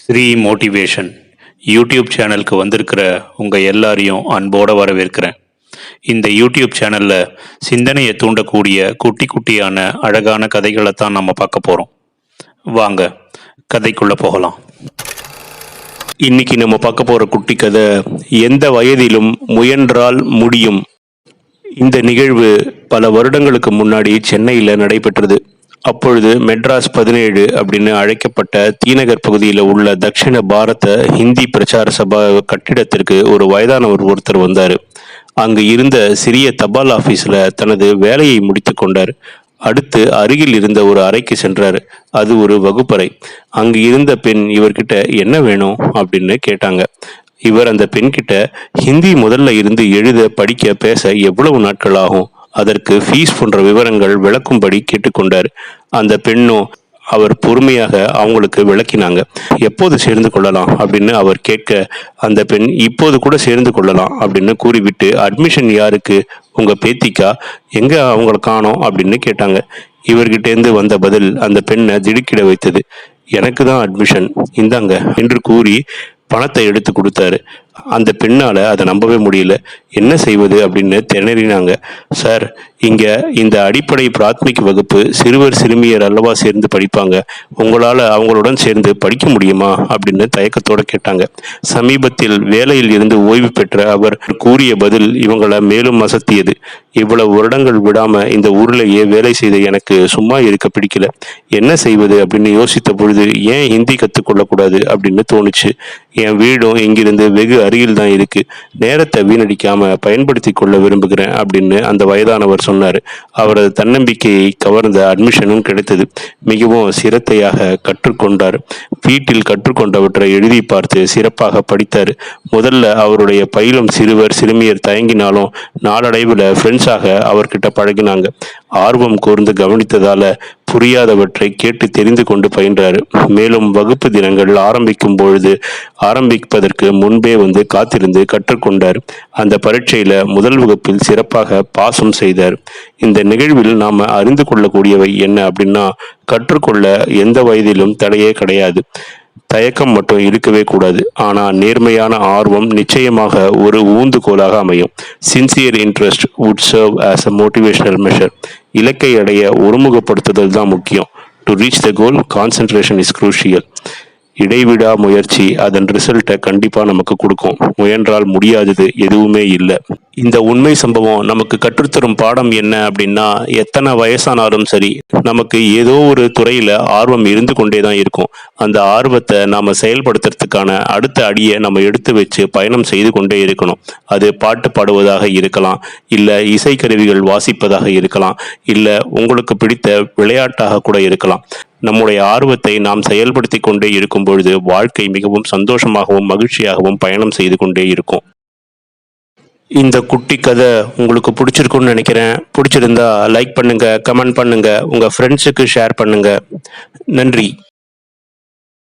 Sri motivation YouTube சேனலுக்கு வந்திருக்கிற உங்கள் எல்லாரையும் அன்போடு வரவேற்கிறேன். இந்த யூடியூப் சேனலில் சிந்தனையை தூண்டக்கூடிய குட்டி குட்டியான அழகான கதைகளை தான் நம்ம பார்க்க போகிறோம் வாங்க கதைக்குள்ளே போகலாம். இன்னைக்கு நம்ம பார்க்க போகிற குட்டி கதை எந்த வயதிலும் முயன்றால் முடியும். இந்த நிகழ்வு பல வருடங்களுக்கு முன்னாடி சென்னையில் நடைபெற்றது. அப்பொழுது மெட்ராஸ் பதினேழு அப்படின்னு அழைக்கப்பட்ட தீநகர் பகுதியில் உள்ள தக்ஷிண பாரத ஹிந்தி பிரச்சார சபா கட்டிடத்திற்கு ஒரு வயதானவர் ஒருத்தர் வந்தார். அங்கு இருந்த சிறிய தபால் ஆஃபீஸில் தனது வேலையை முடித்து கொண்டார். அடுத்து அருகில் இருந்த ஒரு அறைக்கு சென்றார். அது ஒரு வகுப்பறை. அங்கு இருந்த பெண் இவர்கிட்ட என்ன வேணும்? அப்படின்னு கேட்டாங்க. இவர் அந்த பெண்கிட்ட ஹிந்தி முதல்ல இருந்து எழுத படிக்க பேச எவ்வளவு நாட்கள் ஆகும்? அதற்கு ஃபீஸ் போன்ற விவரங்கள் விளக்கும்படி கேட்டுக்கொண்டார். அந்த பெண்ணும் அவர் பொறுமையாக அவங்களுக்கு விளக்கினாங்க. எப்போது சேர்ந்து கொள்ளலாம்? அப்படின்னு அவர் கேட்க அந்த பெண் இப்போது கூட சேர்ந்து கொள்ளலாம் அப்படின்னு கூறிவிட்டு அட்மிஷன் யாருக்கு? உங்க பேத்திக்கா? எங்க அவங்கள காணோம்? அப்படின்னு கேட்டாங்க. இவர்கிட்டேருந்து வந்த பதில் அந்த பெண்ணை திடுக்கிட வைத்தது. எனக்கு தான் அட்மிஷன். இந்தாங்க என்று கூறி பணத்தை எடுத்து கொடுத்தாரு. அந்த பெண்ணால் அதை நம்பவே முடியல. என்ன செய்வது அப்படின்னு திணறினாங்க. சார் இங்கே இந்த அடிப்படை பிராத்மிக் வகுப்பு சிறுவர் சிறுமியர் அல்லவா சேர்ந்து படிப்பாங்க. உங்களால் அவங்களுடன் சேர்ந்து படிக்க முடியுமா அப்படின்னு தயக்கத்தோட கேட்டாங்க. சமீபத்தில் வேலையில் இருந்து ஓய்வு பெற்ற அவர் கூறிய பதில் இவங்களை மேலும் அசத்தியது. இவ்வளவு வருடங்கள் விடாமல் இந்த ஊர்லயே வேலை செய்த எனக்கு சும்மா இருக்க பிடிக்கல. என்ன செய்வது அப்படின்னு யோசித்த பொழுது ஏன் ஹிந்தி கற்றுக்கொள்ளக்கூடாது அப்படின்னு தோணுச்சு. என் வீடும் இங்கிருந்து வெகு அருகில் தான் இருக்கு. நேரத்தை வீணடிக்காம பயன்படுத்தி கொள்ள விரும்புகிறேன் அப்படின்னு அந்த வயதானவர் சொன்னார். அவரது தன்னம்பிக்கையை கவர்ந்த அட்மிஷனும் கிடைத்தது. மிகவும் சிரத்தையாக கற்றுக்கொண்டார். வீட்டில் கற்றுக்கொண்டவற்றை எழுதி பார்த்து சிறப்பாக படித்தார். முதல்ல அவருடைய பயிலும் சிறுவர் சிறுமியர் தயங்கினாலும் நாளடைவில் ஃப்ரெண்ட்ஸாக அவர்கிட்ட பழகினாங்க. ஆர்வம் கூர்ந்து கவனித்ததால் புரியாதவற்றை கேட்டு தெரிந்து கொண்டு பயின்றாரு. மேலும் வகுப்பு தினங்கள் ஆரம்பிக்கும் பொழுது ஆரம்பிப்பதற்கு முன்பே வந்து காத்திருந்து கற்றுக்கொண்டார் அந்த பரீட்சையில முதல் வகுப்பில் சிறப்பாக பாசம் செய்தார். இந்த நிகழ்வில் நாம அறிந்து கொள்ளக்கூடியவை என்ன அப்படின்னா கற்றுக்கொள்ள எந்த வயதிலும் தடையே கிடையாது. தயக்கம் மட்டும் இருக்கவே கூடாது. ஆனால் நேர்மையான ஆர்வம் நிச்சயமாக ஒரு ஊந்துகோலாக அமையும். Sincere interest would serve as a motivational measure இலக்கை அடைய ஒருமுகப்படுத்துதல் தான் முக்கியம். To reach the goal concentration is crucial இடைவிடா முயற்சி அதன் ரிசல்ட்டை கண்டிப்பாக நமக்கு கொடுக்கும். முயன்றால் முடியாதது எதுவுமே இல்லை. இந்த உண்மை சம்பவம் நமக்கு கற்றுத்தரும் பாடம் என்ன அப்படின்னா எத்தனை வயசானாலும் சரி நமக்கு ஏதோ ஒரு துறையில் ஆர்வம் இருந்து கொண்டே தான் இருக்கும். அந்த ஆர்வத்தை நாம் செயல்படுத்துறதுக்கான அடுத்த அடியை நம்ம எடுத்து வச்சு பயணம் செய்து கொண்டே இருக்கணும். அது பாட்டு பாடுவதாக இருக்கலாம் இல்லை இசைக்கருவிகள் வாசிப்பதாக இருக்கலாம் இல்லை உங்களுக்கு பிடித்த விளையாட்டாக கூட இருக்கலாம். நம்முடைய ஆர்வத்தை நாம் செயல்படுத்தி கொண்டே இருக்கும் பொழுது வாழ்க்கை மிகவும் சந்தோஷமாகவும் மகிழ்ச்சியாகவும் பயணம் செய்து கொண்டே இருக்கும். இந்த குட்டி கதை உங்களுக்கு பிடிச்சிருக்கும்னு நினைக்கிறேன். பிடிச்சிருந்தா லைக் பண்ணுங்க கமெண்ட் பண்ணுங்க உங்க ஃப்ரெண்ட்ஸுக்கு ஷேர் பண்ணுங்க. நன்றி.